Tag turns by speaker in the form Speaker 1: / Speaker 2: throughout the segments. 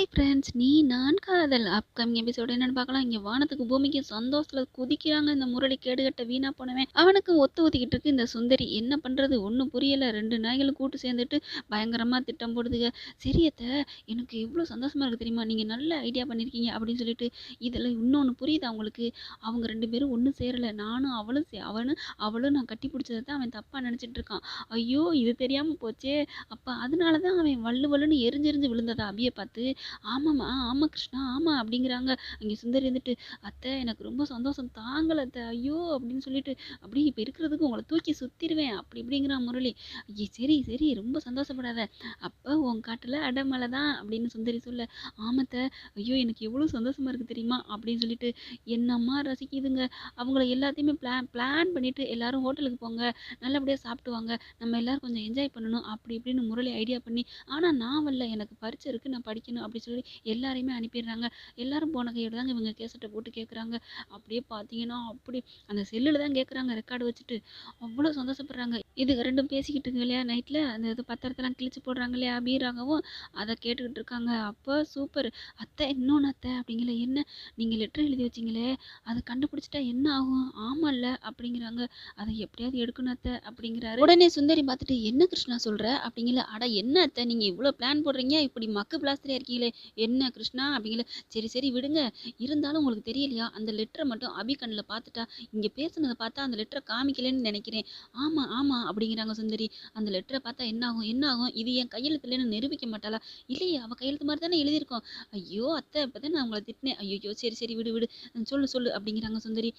Speaker 1: Hi friends நீ நான் காதல். அப்கமிங் எபிசோடு என்னன்னு பார்க்கலாம். இங்கே வானத்துக்கு பூமிக்கு சந்தோஷத்தில் குதிக்கிறாங்க இந்த முரளி கேடுகட்ட வீணாக போனவன். அவனுக்கு ஒத்து ஊத்திக்கிட்டு இருக்கு இந்த சுந்தரி. என்ன பண்ணுறது ஒன்றும் புரியலை. ரெண்டு நாய்களும் கூட்டு சேர்ந்துட்டு பயங்கரமாக திட்டம் போடுதுங்க சரியத்தை எனக்கு எவ்வளோ சந்தோஷமாக இருக்குது தெரியுமா? நீங்கள் நல்ல ஐடியா பண்ணியிருக்கீங்க அப்படின்னு சொல்லிட்டு இதில் இன்னொன்று புரியுது அவங்களுக்கு அவங்க ரெண்டு பேரும் ஒன்றும் சேரலை. நானும் அவளும் சே அவனும் அவளும் நான் கட்டி பிடிச்சதை தான் அவன் தப்பாக நினச்சிட்டு இருக்கான். ஐயோ இது தெரியாமல் போச்சே. அப்போ அதனால தான் அவன் வள்ளு வல்லுன்னு எரிஞ்செரிஞ்சு விழுந்ததா? அபியை பார்த்து. ஆமாம்மா ஆமாம் கிருஷ்ணா ஆமாம் அப்படிங்கிறாங்க. அங்கே சுந்தரி இருந்துட்டு அத்தை எனக்கு ரொம்ப சந்தோஷம் தாங்கலை அத்தை ஐயோ அப்படின்னு சொல்லிட்டு அப்படி இப்போ இருக்கிறதுக்கு உங்களை தூக்கி சுற்றிடுவேன் அப்படி இப்படிங்கிறான் முரளி. ஐயே சரி சரி ரொம்ப சந்தோஷப்படாத. அப்போ உன் காட்டில் அடமலை தான் அப்படின்னு சுந்தரி சொல்ல. ஆமத்தை ஐயோ எனக்கு எவ்வளோ சந்தோஷமா இருக்குது தெரியுமா அப்படின்னு சொல்லிட்டு என்னம்மா ரசிக்குதுங்க. அவங்கள எல்லாத்தையுமே பிளான் பிளான் பண்ணிட்டு எல்லாரும் ஹோட்டலுக்கு போங்க. நல்லபடியாக சாப்பிட்டுவாங்க நம்ம எல்லாரும் கொஞ்சம் என்ஜாய் பண்ணணும் அப்படி இப்படின்னு முரளி ஐடியா பண்ணி ஆனால் நான் வரல. எனக்கு பரிச்சை இருக்குது நான் படிக்கணும் அப்படி சொல்லி எல்லாரையுமே அனுப்பிடுறாங்க. எல்லாரும் போன கையோடு தாங்க இவங்க கேசட்டை போட்டு கேட்குறாங்க அப்படியே பார்த்தீங்கன்னா அப்படி அந்த செல்லில் தான் கேட்குறாங்க ரெக்கார்டு வச்சுட்டு. அவ்வளோ சந்தோஷப்படுறாங்க. இது ரெண்டும் பேசிக்கிட்டு இல்லையா நைட்டில் அந்த இது பத்திரத்தெல்லாம் கிழிச்சு போடுறாங்க இல்லையா அபீராகவும்? அதை கேட்டுக்கிட்டு இருக்காங்க. அப்போ சூப்பர் அத்தை இன்னொன்று அத்தை அப்படிங்கிற என்ன? நீங்கள் லெட்டர் எழுதி வச்சிங்களே அதை கண்டுபிடிச்சிட்டா என்ன ஆகும்? ஆமாம்ல அப்படிங்கிறாங்க. அதை எப்படியாவது எடுக்கணும் அத்தை அப்படிங்கிறாரு. உடனே சுந்தரி பார்த்துட்டு என்ன கிருஷ்ணா சொல்கிற அப்படிங்கிற அட என்ன அத்தை நீங்கள் இவ்வளோ பிளான் போடுறீங்க? இப்படி மக்கு பிளாஸ்திரியா இருக்கீங்களே என்ன கிருஷ்ணா அப்படிங்கிற சரி சரி விடுங்க. இருந்தாலும் உங்களுக்கு தெரியலையா? அந்த லெட்டரை மட்டும் அபி கண்ணில் பார்த்துட்டா இங்கே பேசுனதை பார்த்தா அந்த லெட்டரை காமிக்கலன்னு நினைக்கிறேன். ஆமாம் ஆமாம் அப்படிங்கிறாங்க சுந்தரி. அந்த லெட்டரை பார்த்தா என்ன ஆகும் என்ன ஆகும் இது என் கையெழுத்துலன்னு நிரூபிக்க மாட்டாளா? இல்லையே அவள் கையெழுத்து மாதிரி தானே எழுதியிருக்கோம். ஐயோ அத்தை இப்போ தான் நான் உங்களை திட்டினேன். ஐயோ சரி சரி விடு விடு. சொல்லு சொல்லு அப்படிங்கிறாங்க சுந்தரி.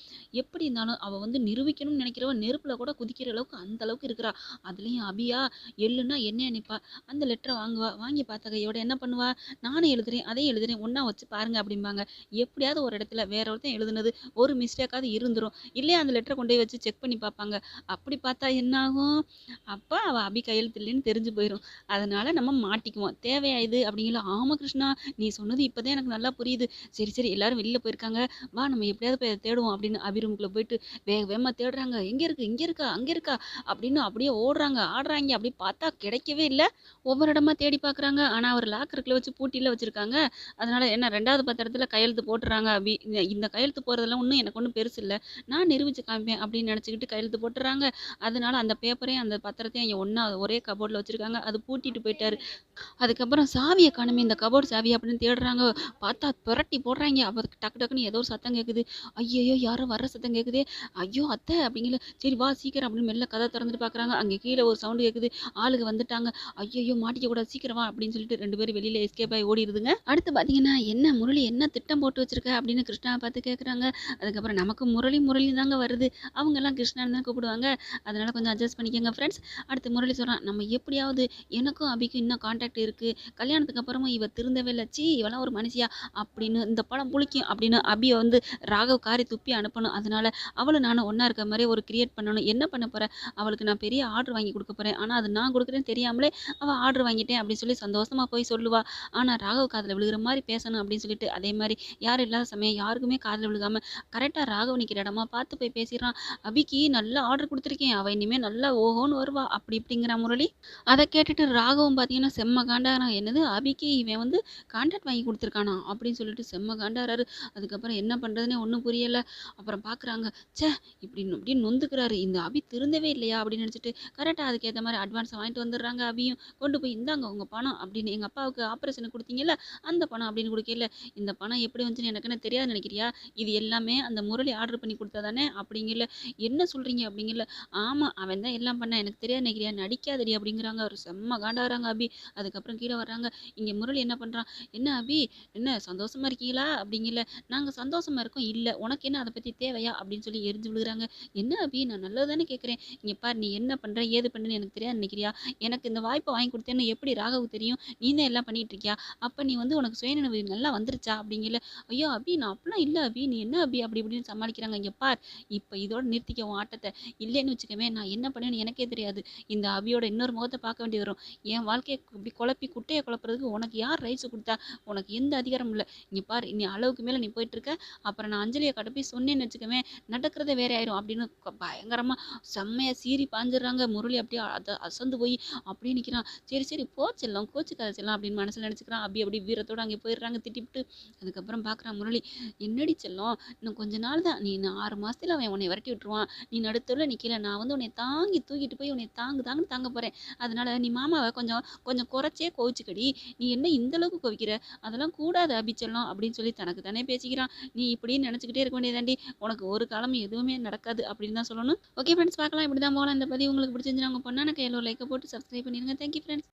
Speaker 1: எப்படி இருந்தாலும் அவள் வந்து நிரூபிக்கணும்னு நினைக்கிறவ நெருப்பில் கூட குதிக்கிற அளவுக்கு அந்த அளவுக்கு இருக்கிறா. அதுலேயும் அபியா எள்ளுன்னா என்ன நினைப்பா அந்த லெட்டரை வாங்குவா. வாங்கி பார்த்த கையோட என்ன பண்ணுவா? நானும் எழுதுறேன் அதையும் எழுதுறேன் ஒன்றா வச்சு பாருங்க அப்படிம்பாங்க. எப்படியாவது ஒரு இடத்துல வேற ஒருத்தன் எழுதுனது ஒரு மிஸ்டேக்காவது இருந்துரும். இல்லையா அந்த லெட்டரை கொண்டு போய் வச்சு செக் பண்ணி பார்ப்பாங்க. அப்படி பார்த்தா என்ன ஆகும் அப்போ அவள் அபி கையெழுத்து இல்லைன்னு தெரிஞ்சு போயிடும் அதனால நம்ம மாட்டிக்குவோம். தேவையா இது? அப்படிங்கிற ஆமா கிருஷ்ணா நீ சொன்னது இப்போதான் எனக்கு நல்லா புரியுது. சரி சரி எல்லாரும் வெளியில் போயிருக்காங்க. வா நம்ம எப்படியாவது போய் தேடுவோம் அப்படின்னு அபிரூமுக்குள்ள போயிட்டு வேக வேகமாக தேடுறாங்க. எங்கே இருக்கு? இங்கே இருக்கா? அங்கே இருக்கா? அப்படின்னு அப்படியே ஓடுறாங்க. ஆடுறாங்க. அப்படி பார்த்தா கிடைக்கவே இல்லை. ஒவ்வொரு இடமா தேடி பார்க்குறாங்க. ஆனால் அவர் லாக்கருக்குள்ள வச்சு பூட்டி கீழே வச்சுருக்காங்க. அதனால என்ன ரெண்டாவது பத்திரத்தில் கையெழுத்து போட்டுறாங்க அபி இந்த- கையெழுத்து போடுறதெல்லாம் ஒன்றும் எனக்கு ஒன்றும் பெருசு இல்லை. நான் நிரூபிச்சு காமிப்பேன் அப்படின்னு நினச்சிக்கிட்டு கையெழுத்து போட்டுறாங்க. அதனால அந்த பேப்பரையும் அந்த பத்திரத்தையும் இங்கே ஒன்றா ஒரே கபோர்டில் வச்சுருக்காங்க. அது பூட்டிட்டு போயிட்டாரு. அதுக்கப்புறம் சாவியை காணுமே இந்த கபோர்டு சாவி அப்படின்னு தேடுறாங்க. பார்த்தா புரட்டி போடுறாங்க. அப்போ டக்கு டக்குன்னு ஏதோ ஒரு சத்தம் கேட்குது ஐயோ யாரோ வர்ற சத்தம் கேட்குதே ஐயோ அத்தை அப்படிங்கல சரி வா சீக்கிரம் அப்படின்னு மெல்ல கதை திறந்துட்டு பார்க்குறாங்க அங்கே கீழே ஒரு சவுண்டு கேட்குது ஆளுங்க வந்துட்டாங்க. ஐயோ மாட்டிக்க கூடாது சீக்கிரம் வா அப்படின்னு சொல்லிட்டு ரெண்டு பேரும் வெளியில் எஸ்கேப் ஆகி ஓடிடுதுங்க அடுத்து பார்த்தீங்கன்னா என்ன முரளி என்ன திட்டம் போட்டு வச்சிருக்க அப்படின்னு கிருஷ்ணா பார்த்து கேட்குறாங்க அதுக்கப்புறம் நமக்கு முரளி முரளி தாங்க வருது. அவங்க எல்லாம் கிருஷ்ணான்னு தான் கூப்பிடுவாங்க. அதனால் கொஞ்சம் அட்ஜஸ்ட் பண்ணிக்கோங்க ஃப்ரெண்ட்ஸ் அடுத்து முரளி சொல்கிறான் நம்ம எப்படியாவது எனக்கும் அபிக்கும் இன்னும் காண்டாக்ட் இருக்குது கல்யாணத்துக்கு அப்புறமும் இவ திருந்தவே இல்லை. இவெல்லாம் ஒரு மனுஷியா? அப்படின்னு இந்த படம் புளிக்கும் அப்படின்னு அபியை வந்து ராகவ் காரி துப்பி அனுப்பணும். அதனால் அவளும் நானும் ஒன்றா இருக்க மாதிரி ஒரு கிரியேட் பண்ணணும். என்ன பண்ண போகிறேன் அவளுக்கு நான் பெரிய ஆர்டர் வாங்கி கொடுக்க போகிறேன் ஆனால் அது நான் கொடுக்குறேன்னு தெரியாமலே அவள் ஆர்டர் வாங்கிட்டேன் அப்படின்னு சொல்லி சந்தோஷமாக போய் சொல்லுவா. ஆனால் ராகவ் காதில் விழுகிற மாதிரி பேசணும் அப்படின்னு சொல்லிட்டு அதே மாதிரி யாரும் இல்லாத சமயம் யாருக்குமே காதில் விழுகாமல் கரெக்டாக ராகவ் நிற்கிற இடமா பார்த்து போய் பேசிடுறான். அபிக்கு நல்லா ஆர்டர் கொடுத்துருக்கேன். அவள் இனிமேல் நல்லா ஓஹோன்னு வருவா. அப்படி இப்படிங்கிற முரளி. அதை கேட்டுட்டு ராகவும் பார்த்தீங்கன்னா செம்ம காண்டாரா என்னது? அபிக்கு இவன் வந்து கான்ட்ராக்ட் வாங்கி கொடுத்துருக்கானா? அப்படின்னு சொல்லிட்டு செம்ம காண்டாராரு அதுக்கப்புறம் என்ன பண்ணுறதுனே ஒன்றும் புரியலை. அப்புறம் பார்க்குறாங்க ச்சே இப்படி இப்படி நொந்துக்கிறாரு. இந்த அபி திருந்தவே இல்லையா? அப்படின்னு நினச்சிட்டு கரெக்டாக அதுக்கேற்ற மாதிரி அட்வான்ஸ் வாங்கிட்டு வந்துடுறாங்க அபியும். கொண்டு போய் இந்தாங்க உங்கள் பணம் அப்படின்னு எங்கள் அப்பாவுக்கு ஆப்ரேஷனுக்கு கொடுத்தீங்கல்ல? அந்த பணம் அப்படின்னு கொடுக்கல இந்த பணம் எப்படி வந்துச்சுன்னு எனக்குன்னு தெரியாது நினைக்கிறியா? இது எல்லாமே அந்த முரளி ஆர்டர் பண்ணி கொடுத்தா தானே அப்படிங்கல என்ன சொல்கிறீங்க அப்படிங்கல ஆமாம் அவன் தான் எல்லாம் பண்ண எனக்கு தெரியாது நினைக்கிறியா? நடிக்காதடி அப்படிங்கிறாங்க அவர் செம்ம காண்டாகிறாங்க அபி. அதுக்கப்புறம் கீழே வர்றாங்க இங்கே முரளி என்ன பண்ணுறான் என்ன அபி? என்ன சந்தோஷமா இருக்கீங்களா? அப்படிங்கல நாங்கள் சந்தோஷமா இருக்கோம் இல்லை உனக்கு என்ன அதை பற்றி தேவையா? அப்படின்னு சொல்லி எரிஞ்சு விழுகிறாங்க. என்ன அபி? நான் நல்லது தானே கேட்குறேன். இங்கே பார் நீ என்ன பண்ணுற ஏது பண்ணுன்னு எனக்கு தெரியாது நினைக்கிறியா? எனக்கு இந்த வாய்ப்பை வாங்கி கொடுத்தேன்னு எப்படி ராகவுக்கு தெரியும்? நீ தான் எல்லாம் பண்ணிகிட்டு இருக்கியா? அப்போ நீ வந்து உனக்கு சுயநினைவு நல்லா வந்துருச்சா அப்படிங்கல ஐயோ அபி நான் அப்படிலாம் இல்லை அபி நீ என்ன அபி அப்படி இப்படின்னு சமாளிக்கிறாங்க. இங்கே பார் இப்போ இதோட நிறுத்திக்க உன் ஆட்டத்தை. இல்லைன்னு வச்சுக்கவே நான் என்ன பண்ணேன்னு எனக்கே தெரியாது. இந்த அபியோட இன்னொரு முகத்தை பார்க்க வேண்டி வரும். என் வாழ்க்கையை இப்படி குழப்பி குட்டையை குழப்புறதுக்கு உனக்கு யார் ரைட்ஸ் கொடுத்தா? உனக்கு எந்த அதிகாரமும் இல்லை. இங்கே பார் நீ அளவுக்கு மேலே நீ போயிட்டு இருக்க அப்புறம் நான் அஞ்சலியை கட்ட போய் சொன்னேன்னு வச்சுக்கவே நடக்கிறதே வேற ஆயிரும் அப்படின்னு பயங்கரமாக செம்மையாக சீறி பாஞ்சிடுறாங்க. முரளி அப்படியே அதை அசந்து போய் அப்படியே நிற்கிறான் சரி சரி போச்செல்லாம் கோச்சு கதை செல்லாம் அப்படின்னு மனசில் நினச்சிக்கிறான் அப்படி அப்படி வீரத்தோட அங்கே போயிடுறாங்க திட்டிவிட்டு அதுக்கப்புறம் பார்க்குறான் முரளி என்னடி செல்லம் இன்னும் கொஞ்ச நாள் தான் நீ இன்னும் ஆறு மாதத்தில் அவன் உன்னை விரட்டி விட்டுருவான். நீ நடுத்தூரில் நிற்கல நான் வந்து உன்னை தாங்கி தூக்கிட்டு போய் உன்னை தாங்கு தாங்க தாங்க போகிறேன் அதனால நீ மாமாவை கொஞ்சம் கொஞ்சம் குறைச்சே கோவிச்சுக்கடி. நீ என்ன இந்த அளவுக்கு கோவிக்கிற? அதெல்லாம் கூடாது அபிச்செல்லாம் அப்படின்னு சொல்லி தனக்கு தானே பேசிக்கிறான். நீ இப்படின்னு நினச்சிக்கிட்டே இருக்க வேண்டியதாண்டி உனக்கு ஒரு காலம் எதுவுமே நடக்காது அப்படின்னு தான் சொல்லணும். ஓகே ஃப்ரெண்ட்ஸ் பார்க்கலாம். இப்படி தான் போகலாம் இந்த பதிவு உங்களுக்கு பிடிச்சிருந்துச்சு அவங்க பொண்ணான கையில் ஒரு லைக்கை போட்டு சப்ஸ்கிரைப் பண்ணிடுங்க. Thank you friends